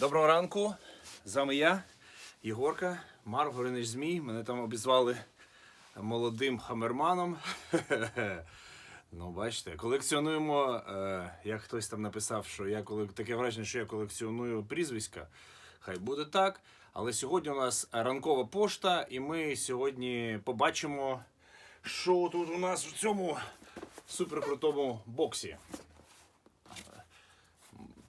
Доброго ранку. З вами я, Єгорка, Марк Горинич Змій. Мене там обізвали молодим хамерманом. Ну, бачите, колекціонуємо, е, як хтось там написав, що я таке враження, що я колекціоную прізвиська. Хай буде так. Але сьогодні у нас ранкова пошта, і ми сьогодні побачимо, що тут у нас в цьому суперкрутому боксі.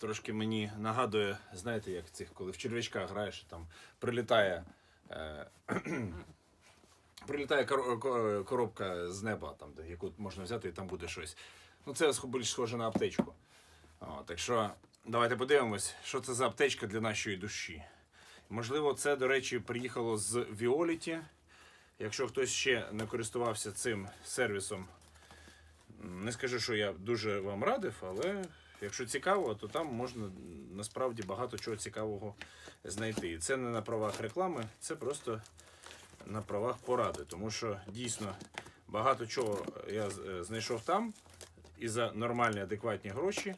Трошки мені нагадує, знаєте, як цих, коли в черв'ячка граєш, там прилітає. Е, Прилітає коробка з неба, там, яку можна взяти, і там буде щось. Ну, це більш схоже на аптечку. О, так що давайте подивимось, що це за аптечка для нашої душі. Можливо, це, до речі, приїхало з Віоліті. Якщо хтось ще не користувався цим сервісом, не скажу, що я дуже вам радив, але якщо цікаво, то там можна насправді багато чого цікавого знайти. І це не на правах реклами, це просто на правах поради, тому що дійсно багато чого я е, знайшов там і за нормальні адекватні гроші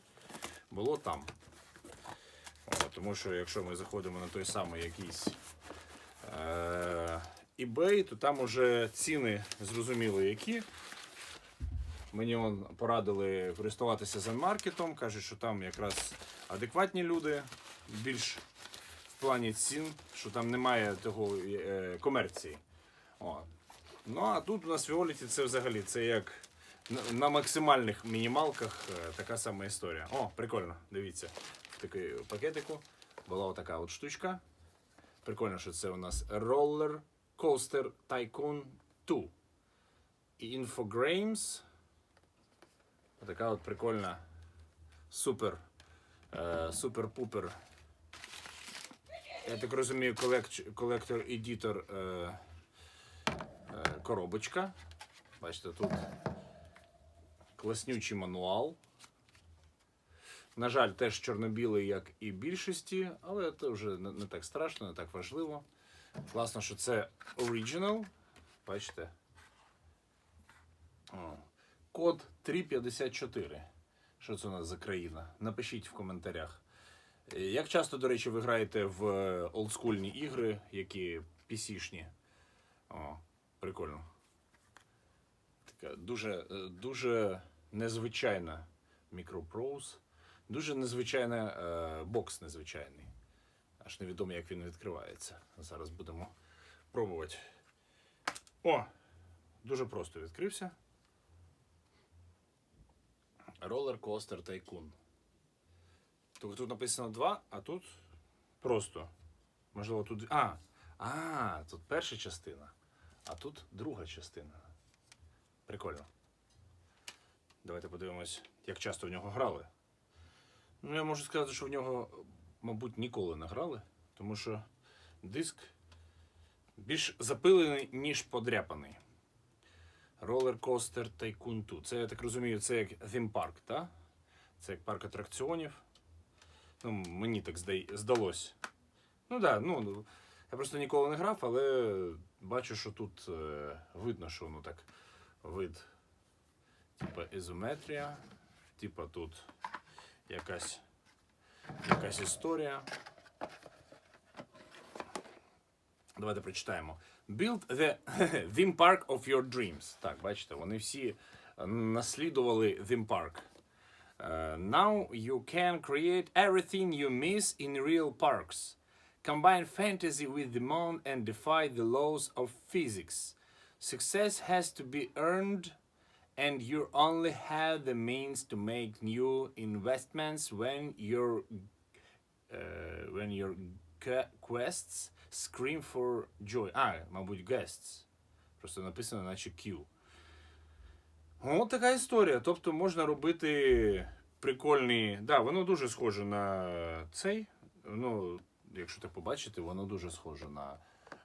було там. Тому що якщо ми заходимо на той самий якийсь е- eBay, то там уже ціни зрозуміли які. Мені он порадили користуватися Zenmarket, кажуть, що там якраз адекватні люди, більш в плані цін, що там немає того е, комерції. О. Ну а тут у нас Віоліті це взагалі це як на, максимальних мінімалках е, така сама історія. О, прикольно, дивіться. В такий пакетику була отака от штучка. Прикольно, що це у нас Roller Coaster Tycoon 2. І Infogrames. Отака от прикольна супер. е, Супер-пупер. Я так розумію, колектор-едітор е, е, коробочка. Бачите, тут класнючий мануал. На жаль, теж чорно-білий, як і більшості, але це вже не, так страшно, не так важливо. Класно, що це оригінал. Бачите. О. Код 354. Що це у нас за країна? Напишіть в коментарях. Е, Як часто, до речі, ви граєте в е, олдскульні ігри, які PC-шні? О, прикольно. Така дуже, е, дуже незвичайна мікропроуз. Дуже незвичайна бокс незвичайний. Аж невідомо, як він відкривається. Зараз будемо пробувати. О! Дуже просто відкрився. Roller Coaster Tycoon. Тобто тут написано 2, а тут просто. Можливо, тут. А! А, тут перша частина, а тут друга частина. Прикольно. Давайте подивимось, як часто в нього грали. Ну, я можу сказати, що в нього, мабуть, ніколи не грали, тому що диск більш запилений, ніж подряпаний. Coaster Tycoon 2. Це, я так розумію, це як Theme так? Це як парк атракціонів. Ну, мені так здалось. Ну да, ну, я просто ніколи не грав, але бачу, що тут е, видно, що воно так вид. Типа ізометрія, типа тут якась, якась історія. Давайте прочитаємо. Build the theme park of your dreams. Так, бачите, вони всі е, наслідували theme park. Uh, now you can create everything you miss in real parks. Combine fantasy with the moon and defy the laws of physics. Success has to be earned, and you only have the means to make new investments when your uh, when your que- quests scream for joy. А, мабуть, guests. Просто написано, наче Q. От така історія. Тобто можна робити прикольні. Да, воно дуже схоже на цей. Ну, якщо так побачите, воно дуже схоже на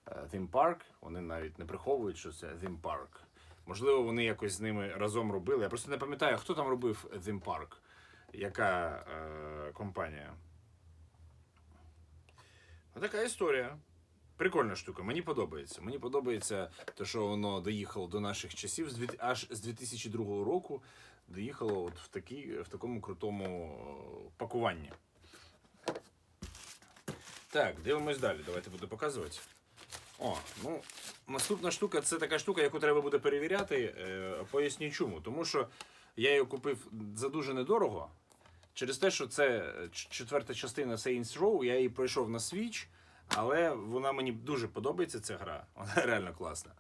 е, Theme Park. Вони навіть не приховують, що це Theme Park. Можливо, вони якось з ними разом робили. Я просто не пам'ятаю, хто там робив Theme Park. Яка е, компанія. Така історія. Прикольна штука, мені подобається. Мені подобається те, що воно доїхало до наших часів аж з 2002 року. Доїхало от в, такій, в такому крутому е, пакуванні. Так, дивимось далі. Давайте буду показувати. О, ну, наступна штука це така штука, яку треба буде перевіряти. Е, поясню чому. Тому що я її купив за дуже недорого. Через те, що це четверта частина Saints Row, я її пройшов на Switch, але вона мені дуже подобається, ця гра. Вона реально класна.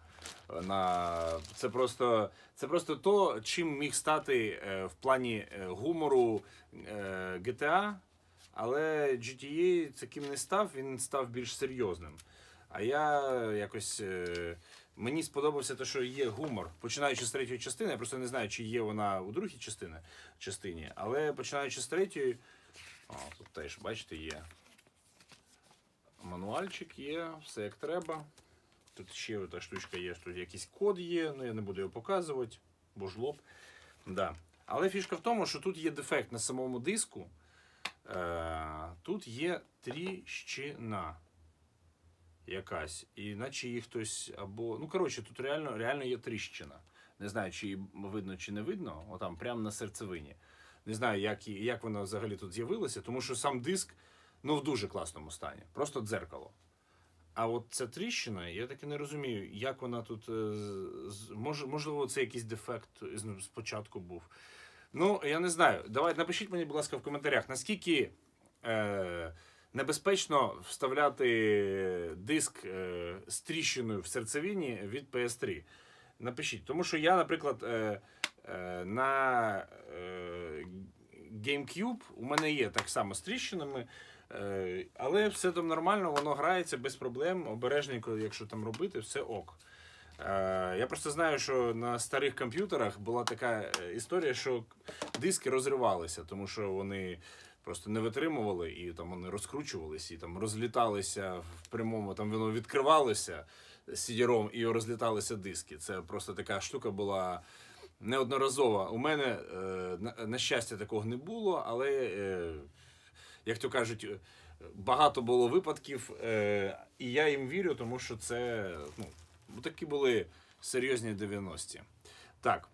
Вона... Це, просто, це просто то, чим міг стати е, в плані е, гумору е, GTA, але GTA таким не став, він став більш серйозним. А я якось. Мені сподобався те, що є гумор. Починаючи з третьої частини, я просто не знаю, чи є вона у другій частині, частині, але починаючи з третьої. О, тут теж, бачите, є. Мануальчик є, все як треба. Тут ще та штучка є, тут якийсь код є, ну я не буду його показувати, бо жлоб. Да. Але фішка в тому, що тут є дефект на самому диску. Е, тут є тріщина якась. І наче її хтось або. Ну, коротше, тут реально, реально є тріщина. Не знаю, чи її видно, чи не видно. Отам, прямо на серцевині. Не знаю, як, як вона взагалі тут з'явилася, тому що сам диск ну, в дуже класному стані. Просто дзеркало. А от ця тріщина, я таки не розумію, як вона тут. е, Може, можливо, це якийсь дефект спочатку був. Ну, я не знаю. Давайте напишіть мені, будь ласка, в коментарях, наскільки е, небезпечно вставляти диск е, з тріщиною в серцевині від PS3. Напишіть. Тому що я, наприклад, е, е, на е, GameCube у мене є так само з тріщинами. Е, але все там нормально, воно грається без проблем, обережненько, якщо там робити, все ок. Е, я просто знаю, що на старих комп'ютерах була така е, історія, що диски розривалися, тому що вони просто не витримували і там вони розкручувалися, і там розліталися в прямому, там воно відкривалося сідіром і розліталися диски. Це просто така штука була неодноразова. У мене, на, щастя, такого не було, але, як то кажуть, е, багато було випадків, е, і я їм вірю, тому що це ну, такі були серйозні 90-ті. Так,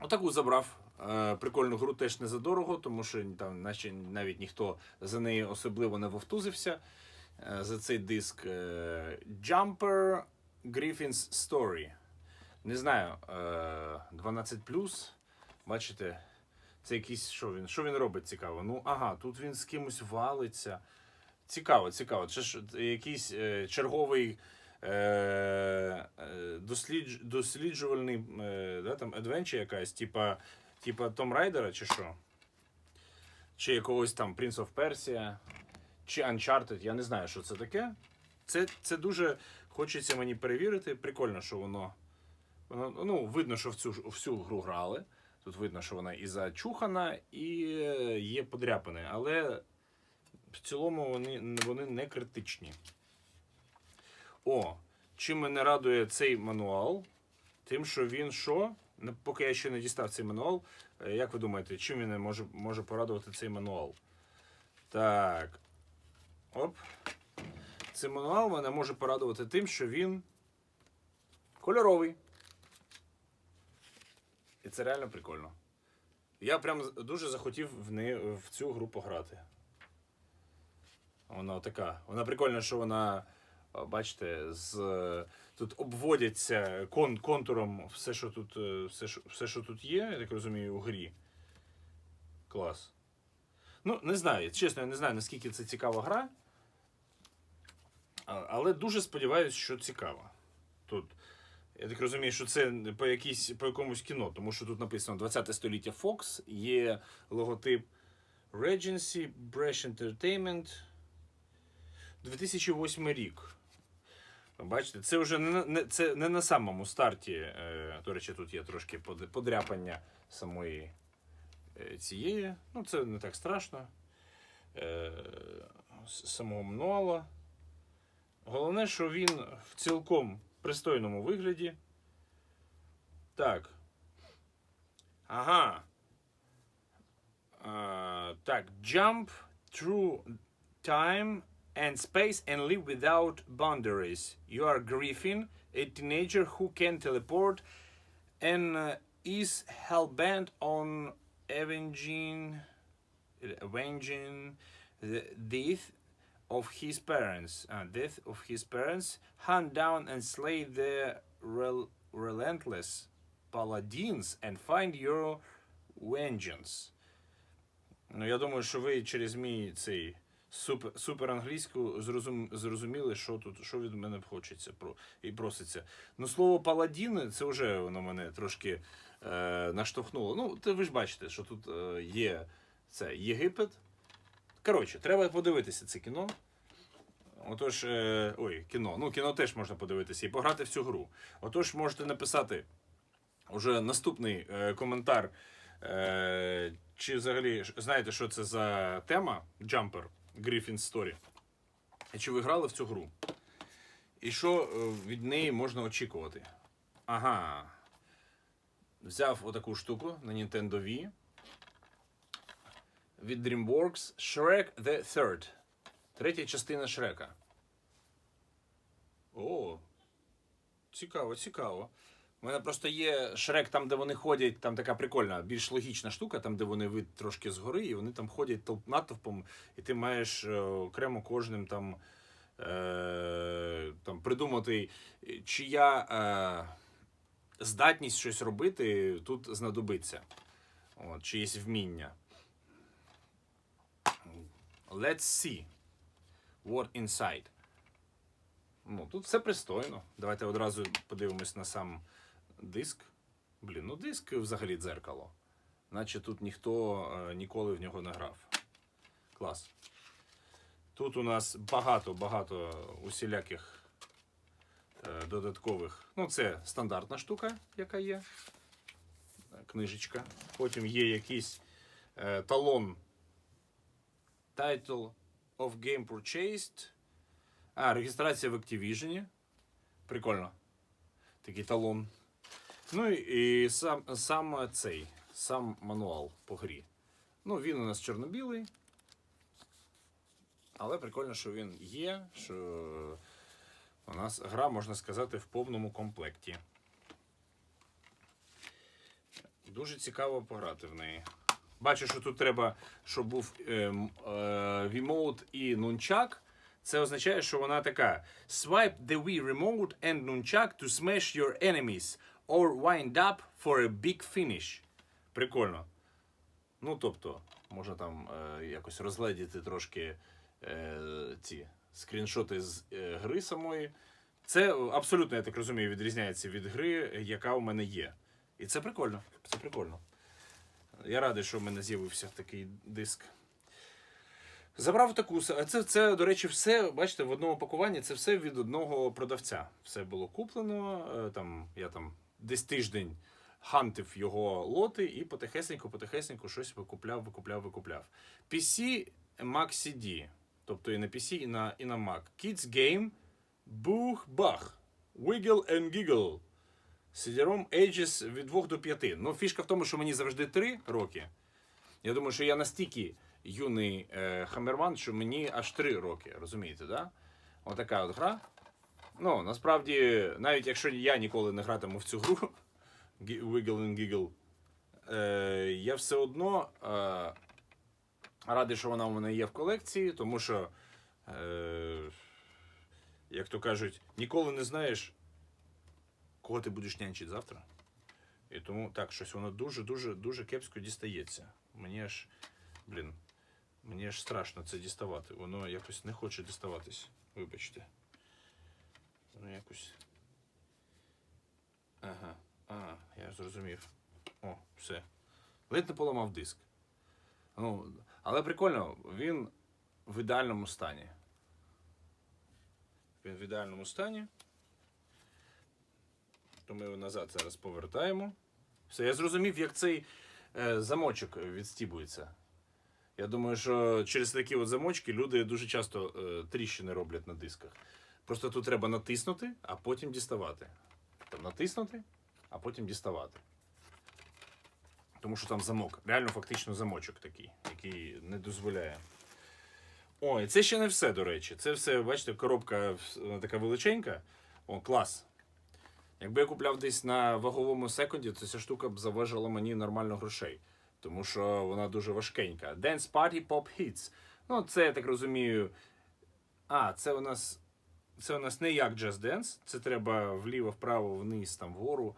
отаку забрав. Е, Прикольну гру теж не задорого, тому що там наче навіть ніхто за неї особливо не вовтузився. Е, За цей диск Jumper Griffin's Story. Не знаю, е, 12 Бачите, це якийсь що він? Що він робить цікаво? Ну, ага, тут він з кимось валиться. Цікаво, цікаво. Це ж якийсь е, черговий е, е, дослідж, досліджувальний е, да, там, adventure якась, типа, типа Том Райдера, чи що? Чи якогось там Prince of Persia, чи Uncharted, я не знаю, що це таке. Це, це дуже хочеться мені перевірити. Прикольно, що воно. воно ну, видно, що в цю, в всю гру грали. Тут видно, що вона і зачухана, і е, є подряпини. Але в цілому вони, вони не критичні. О, чим мене радує цей мануал? Тим, що він що? Поки я ще не дістав цей мануал. е, Як ви думаєте, чим він може, може порадувати цей мануал? Так. Оп. Цей мануал мене може порадувати тим, що він кольоровий. І це реально прикольно. Я прям дуже захотів в, неї, в цю гру пограти. Вона така. Вона прикольна, що вона, бачите, з, тут обводяться кон, контуром все, що тут, е, все, що, все, що тут є, я так розумію, у грі. Клас. Ну, не знаю, чесно, я не знаю, наскільки це цікава гра. Але дуже сподіваюся, що цікава. Тут. Я так розумію, що це по, якійсь, по якомусь кіно, тому що тут написано 20 століття Fox, є логотип Regency, Bresh Entertainment. 2008 рік. Бачите, це вже не, не, це не на самому старті. Е, до речі, тут є трошки подряпання самої е, цієї. Ну, це не так страшно. Е, самого мануала. Головне, що він в цілком пристойному вигляді. Так. Ага. А, так, jump through time and space and live without boundaries. You are Griffin, a teenager who can teleport and uh, is hell-bent on avenging avenging the death of his parents, uh, death of his parents, hunt down and slay the rel- relentless paladins and find your vengeance. Ну, я думаю, що ви через мій цей супер, англійську зрозум, зрозуміли, що тут, що від мене хочеться про, і проситься. Ну, слово паладіни, це вже воно мене трошки е, наштовхнуло. Ну, ви ж бачите, що тут е, є це Єгипет. Коротше, треба подивитися це кіно. Отож, е, ой, кіно. Ну, кіно теж можна подивитися і пограти в цю гру. Отож, можете написати уже наступний е, коментар. Е, чи взагалі знаєте, що це за тема Jumper Griffin Story? Чи ви грали в цю гру? І що від неї можна очікувати? Ага. Взяв отаку штуку на Nintendo Wii. Від DreamWorks Shrek the Third. Третя частина Шрека. О, цікаво, цікаво. У мене просто є шрек там, де вони ходять, там така прикольна, більш логічна штука, там, де вони вид трошки згори, і вони там ходять толп натовпом, і ти маєш е, окремо кожним там, е, там придумати, чия е, здатність щось робити тут знадобиться. От, чиєсь вміння. Let's see what inside. Ну, тут все пристойно. Давайте одразу подивимось на сам диск. Блін, ну диск взагалі дзеркало. Наче тут ніхто е, ніколи в нього не грав. Клас. Тут у нас багато-багато усіляких е, додаткових. Ну, це стандартна штука, яка є. Книжечка. Потім є якийсь е, талон. Title of Game Purchased. А, реєстрація в Activision. Прикольно. Такий талон. Ну і сам, сам цей, сам мануал по грі. Ну, він у нас чорно-білий. Але прикольно, що він є, що у нас гра, можна сказати, в повному комплекті. Дуже цікаво пограти в неї. Бачу, що тут треба, щоб був ем, е, Wiimote і нунчак. Це означає, що вона така: Swipe the Wii remote and nunchuck to smash your enemies or wind up for a big finish. Прикольно. Ну, тобто, можна там е, якось розгледіти трошки е, ці скріншоти з е, гри самої. Це абсолютно, я так розумію, відрізняється від гри, яка у мене є. І це прикольно. Це прикольно. Я радий, що в мене з'явився такий диск. Забрав таку. Це, це, до речі, все, бачите, в одному пакуванні це все від одного продавця. Все було куплено. е, Там, я там десь тиждень хантив його лоти і потихесенько, потихесенько щось викупляв, викупляв, викупляв. PC Mac CD. Тобто і на PC, і на, і на Mac. Kids Game, Бух Бах, Wiggle and Giggle. Сидіром Ages від 2 до 5. Ну, фішка в тому, що мені завжди 3 роки. Я думаю, що я настільки юний е, хамерман, що мені аж 3 роки, розумієте, да? Отака от гра. Ну, насправді, навіть якщо я ніколи не гратиму в цю гру Wiggle and Giggle, е, я все одно е, радий, що вона у мене є в колекції, тому що, е, як то кажуть, ніколи не знаєш, кого ти будеш нянчити завтра. І тому так, щось воно дуже-дуже дуже кепсько дістається. Мені аж, блін, мені аж страшно це діставати. Воно якось не хоче діставатись. Вибачте. Воно якось. Ага, ага, я зрозумів. О, все. Ледь не поламав диск. Ну, але прикольно, він в ідеальному стані. Він в ідеальному стані. То ми його назад зараз повертаємо. Все, я зрозумів, як цей е, замочок відстібується. Я думаю, що через такі от замочки люди дуже часто е, тріщини роблять на дисках. Просто тут треба натиснути, а потім діставати. Там натиснути, а потім діставати. Тому що там замок. Реально фактично замочок такий, який не дозволяє. Ой, це ще не все, до речі. Це все, бачите, коробка така величенька. О, клас. Якби я купляв десь на ваговому секунді, то ця штука б заважила мені нормально грошей. Тому що вона дуже важкенька. Dance Party Pop Hits. Ну, це, я так розумію, А, це у нас. Це у нас не як Just Dance, це треба вліво, вправо, вниз, там, вгору.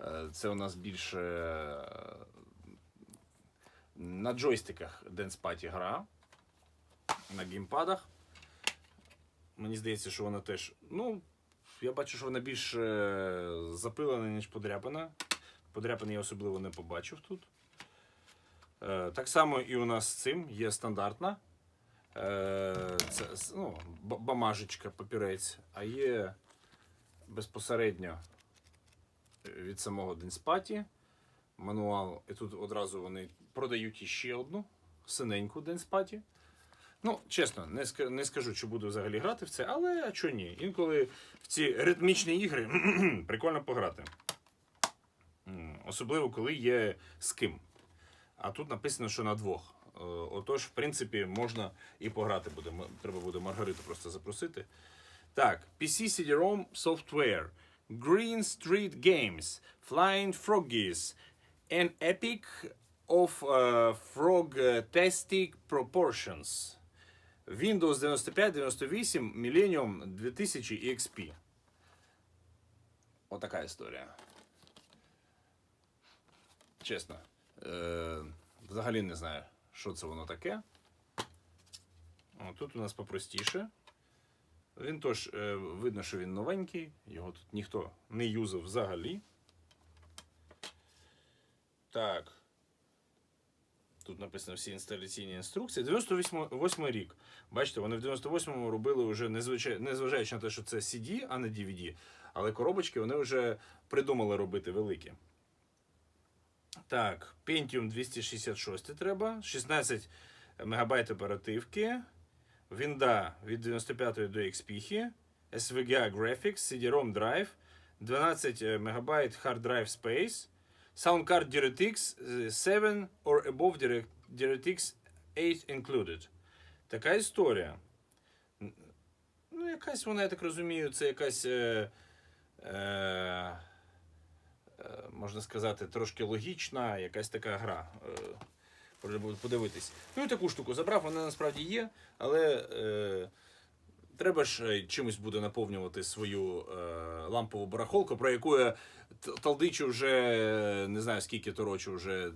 Е, Це у нас більше е, на джойстиках Dance Party гра. На геймпадах. Мені здається, що вона теж. Ну, я бачу, що вона більш е, запилена, ніж подряпана. Подряпини я особливо не побачив тут. Е, Так само і у нас з цим є стандартна. Е, Це ну, бамажечка, папірець, а є безпосередньо від самого Денспаті мануал. І тут одразу вони продають іще одну синеньку Денспаті. Ну, чесно, не, ска- не скажу, чи буду взагалі грати в це, але а чого ні? Інколи в ці ритмічні ігри прикольно пограти. Особливо, коли є з ким. А тут написано, що на двох. Е, Отож, в принципі, можна і пограти буде. Треба буде Маргариту просто запросити. Так, PC CD-ROM Software, Green Street Games, Flying Froggies, An Epic of uh, Frog-tastic Proportions. Windows 95, 98, Millennium 2000 і XP. Отака історія. Чесно. Е, взагалі не знаю, що це воно таке. Тут у нас попростіше. Він теж е, видно, що він новенький, його тут ніхто не юзав взагалі. Так. Тут написано всі інсталяційні інструкції. 98 рік. Бачите, вони в 98-му робили вже, незважаючи на те, що це CD, а не DVD, але коробочки вони вже придумали робити великі. Так, Pentium 266 треба, 16 МБ оперативки, Вінда від 95 до XP, SVGA Graphics, CD-ROM Drive, 12 МБ Hard Drive Space, Sound card DirectX е, 7 or above Direct- DirectX 8 included. Така історія. Ну, якась вона, я так розумію, це якась. Е, е, е, можна сказати, трошки логічна, якась така гра. Е, подивитись. Ну і таку штуку забрав, вона насправді є, але е, треба ж е, чимось буде наповнювати свою е, лампову барахолку, про яку я талдичу вже не знаю скільки то рочу, вже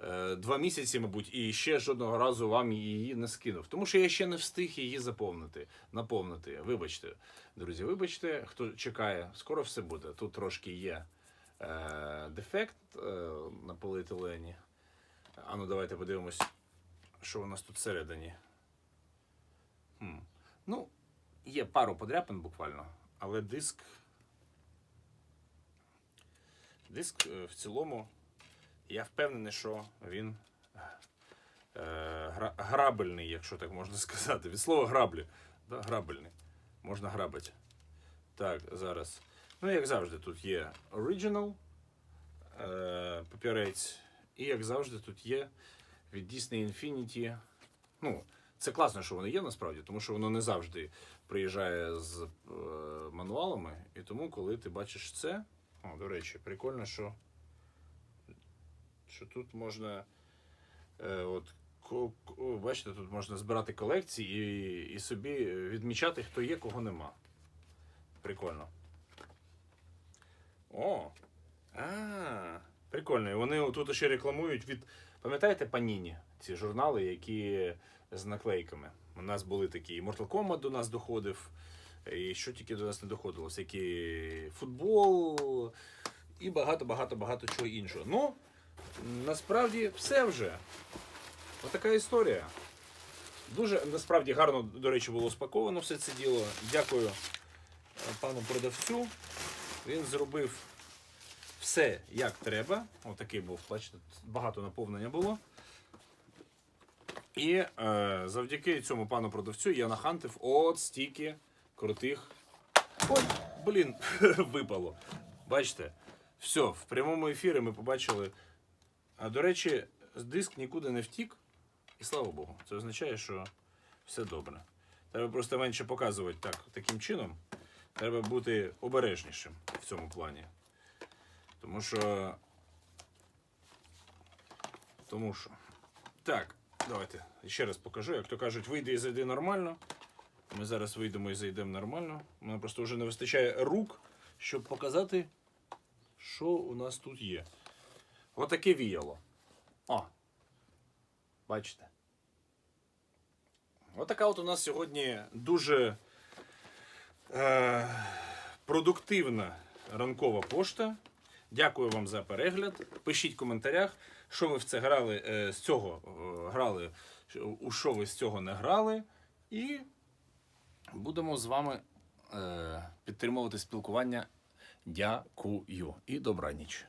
е, два місяці, мабуть, і ще жодного разу вам її не скинув. Тому що я ще не встиг її заповнити, наповнити. Вибачте, друзі, вибачте, хто чекає, скоро все буде. Тут трошки є е, дефект е, на поліетилені. А ну давайте подивимось, що у нас тут всередині. Хм. Ну, є пару подряпин буквально, але диск. Диск е, в цілому, я впевнений, що він е, гра- грабельний, якщо так можна сказати. Від слова граблі. Да, грабельний. Можна грабити. Так, зараз. Ну, як завжди, тут є Original, е, папірець. І як завжди, тут є від Disney Infinity. Ну, це класно, що воно є насправді, тому що воно не завжди приїжджає з е, мануалами. І тому, коли ти бачиш це. О, до речі, прикольно, що, що тут можна. Е, от, бачите, тут можна збирати колекції і, і собі відмічати, хто є, кого нема. Прикольно. О! А, прикольно. І вони тут ще рекламують від. Пам'ятаєте Паніні? Ці журнали, які з наклейками. У нас були такі. і Mortal Kombat до нас доходив. І що тільки до нас не доходило? Всякі футбол і багато-багато-багато чого іншого. Ну, насправді все вже. Отака історія. Дуже насправді гарно, до речі, було спаковано все це діло. Дякую е, пану продавцю. Він зробив все як треба. Отакий був, бачите, багато наповнення було. І е, завдяки цьому пану продавцю я нахантив от стільки крутих. Ой, блін, випало. Бачите, все, в прямому ефірі ми побачили. А до речі, диск нікуди не втік. І слава Богу, це означає, що все добре. Треба просто менше показувати так, таким чином. Треба бути обережнішим в цьому плані. Тому що. Тому що. Так, давайте ще раз покажу. Як то кажуть, вийди і зайди нормально. Ми зараз вийдемо і зайдемо нормально. У мене просто вже не вистачає рук, щоб показати, що у нас тут є. Отаке віяло. О! Бачите? Отака от у нас сьогодні дуже е, продуктивна ранкова пошта. Дякую вам за перегляд. Пишіть в коментарях, що ви в це грали е, з цього е, грали, у що ви з цього не грали. І будемо з вами е, підтримувати спілкування. Дякую і добраніч.